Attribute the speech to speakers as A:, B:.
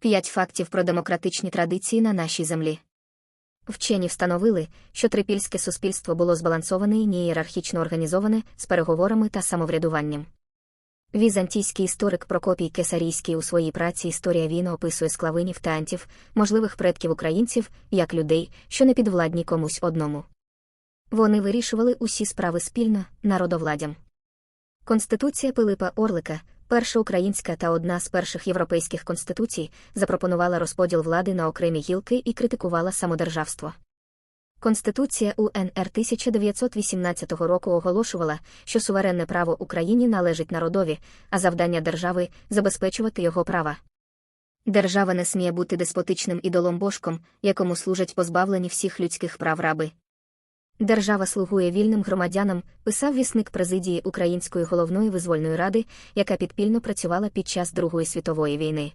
A: П'ять фактів про демократичні традиції на нашій землі. Вчені встановили, що трипільське суспільство було збалансоване і неієрархічно організоване з переговорами та самоврядуванням. Візантійський історик Прокопій Кесарійський у своїй праці Історія війн описує склавинів та антів, можливих предків українців, як людей, що не підвладні комусь одному. Вони вирішували усі справи спільно, народовладдям. Конституція Пилипа Орлика, перша українська та одна з перших європейських конституцій, запропонувала розподіл влади на окремі гілки і критикувала самодержавство. Конституція УНР 1918 року оголошувала, що суверенне право Україні належить народові, а завдання держави забезпечувати його права. Держава не сміє бути деспотичним ідолом-божком, якому служать позбавлені всіх людських прав раби. Держава слугує вільним громадянам, писав вісник президії Української головної визвольної ради, яка підпільно працювала під час Другої світової війни.